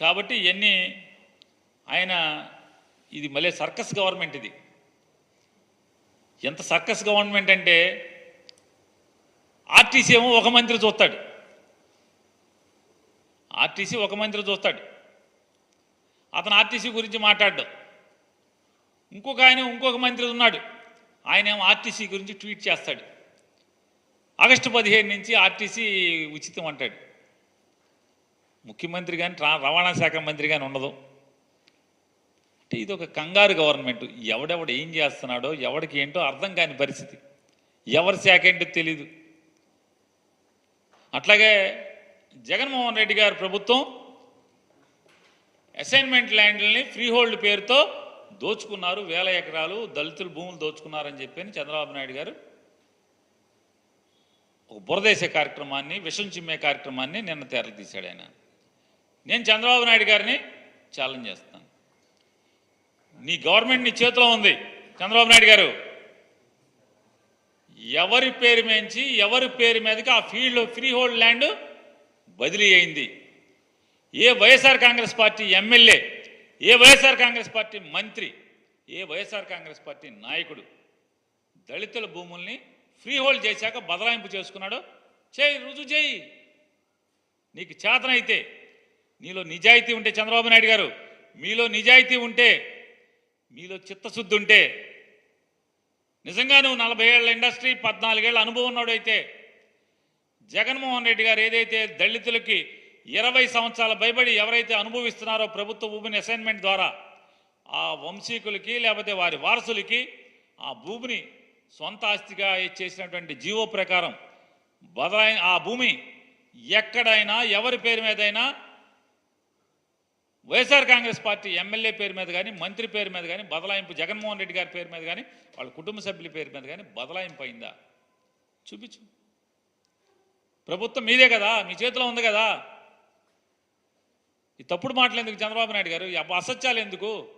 కాబట్టి ఇవన్నీ ఆయన ఇది మళ్ళీ సర్కస్ గవర్నమెంట్ ఇది. ఎంత సర్కస్ గవర్నమెంట్ అంటే ఆర్టీసీ ఏమో ఒక మంత్రి చూస్తాడు. ఆర్టీసీ ఒక మంత్రి చూస్తాడు. అతను ఆర్టీసీ గురించి మాట్లాడ్డు. ఇంకొక ఆయన ఇంకొక మంత్రి ఉన్నాడు. ఆయన ఏమో ఆర్టీసీ గురించి ట్వీట్ చేస్తాడు. ఆగస్టు పదిహేను నుంచి ఆర్టీసీ ఉచితం అంటాడు. ముఖ్యమంత్రి కానీ రవాణా శాఖ మంత్రి కానీ ఉండదు. అంటే ఇది ఒక కంగారు గవర్నమెంట్. ఎవడెవడు ఏం చేస్తున్నాడో ఎవడికి ఏంటో అర్థం కాని పరిస్థితి. ఎవరి శాఖ ఏంటో తెలీదు. అట్లాగే జగన్మోహన్ రెడ్డి గారి ప్రభుత్వం అసైన్మెంట్ ల్యాండ్లని ఫ్రీ హోల్డ్ పేరుతో దోచుకున్నారు. వేల ఎకరాలు దళితులు భూములు దోచుకున్నారని చెప్పి చంద్రబాబు నాయుడు గారు ఒక బురదేశ కార్యక్రమాన్ని విషం చిమ్మే కార్యక్రమాన్ని నిన్న తీశాడు ఆయన. నేను చంద్రబాబు నాయుడు గారిని ఛాలెంజ్ చేస్తాను. నీ గవర్నమెంట్ నీ చేతిలో ఉంది. చంద్రబాబు నాయుడు గారు ఎవరి పేరు మేంచి ఎవరి పేరు మీదకి ఆ ఫీల్డ్ ఫ్రీ హోల్డ్ ల్యాండ్ బదిలీ అయింది. ఏ వైఎస్ఆర్ కాంగ్రెస్ పార్టీ ఎమ్మెల్యే ఏ వైఎస్ఆర్ కాంగ్రెస్ పార్టీ మంత్రి ఏ వైఎస్ఆర్ కాంగ్రెస్ పార్టీ నాయకుడు దళితుల భూముల్ని ఫ్రీ హోల్డ్ చేశాక బదలాయింపు చేసుకున్నాడు చేయి రుజువు చేయి. నీకు చేతనైతే నీలో నిజాయితీ ఉంటే చంద్రబాబు నాయుడు గారు మీలో నిజాయితీ ఉంటే మీలో చిత్తశుద్ధి ఉంటే నిజంగా నువ్వు నలభై ఏళ్ళ ఇండస్ట్రీ పద్నాలుగేళ్ళ అనుభవం ఉన్నోడైతే జగన్మోహన్ రెడ్డి గారు ఏదైతే దళితులకి ఇరవై సంవత్సరాల భయపడి ఎవరైతే అనుభవిస్తున్నారో ప్రభుత్వ భూమిని అసైన్మెంట్ ద్వారా ఆ వంశీకులకి లేకపోతే వారి వారసులకి ఆ భూమిని సొంత ఆస్తిగా చేసినటువంటి జీవో ప్రకారం బదలాయి ఆ భూమి ఎక్కడైనా ఎవరి పేరు మీదైనా వైఎస్ఆర్ కాంగ్రెస్ పార్టీ ఎమ్మెల్యే పేరు మీద కానీ మంత్రి పేరు మీద కానీ బదలాయింపు జగన్మోహన్ రెడ్డి గారి పేరు మీద కానీ వాళ్ళ కుటుంబ సభ్యుల పేరు మీద కానీ బదలాయింపు అయిందా? చూపించు. ప్రభుత్వం మీదే కదా మీ చేతిలో ఉంది కదా. ఈ తప్పుడు మాటలు ఎందుకు చంద్రబాబు నాయుడు గారు? ఈ అసత్యాలు ఎందుకు?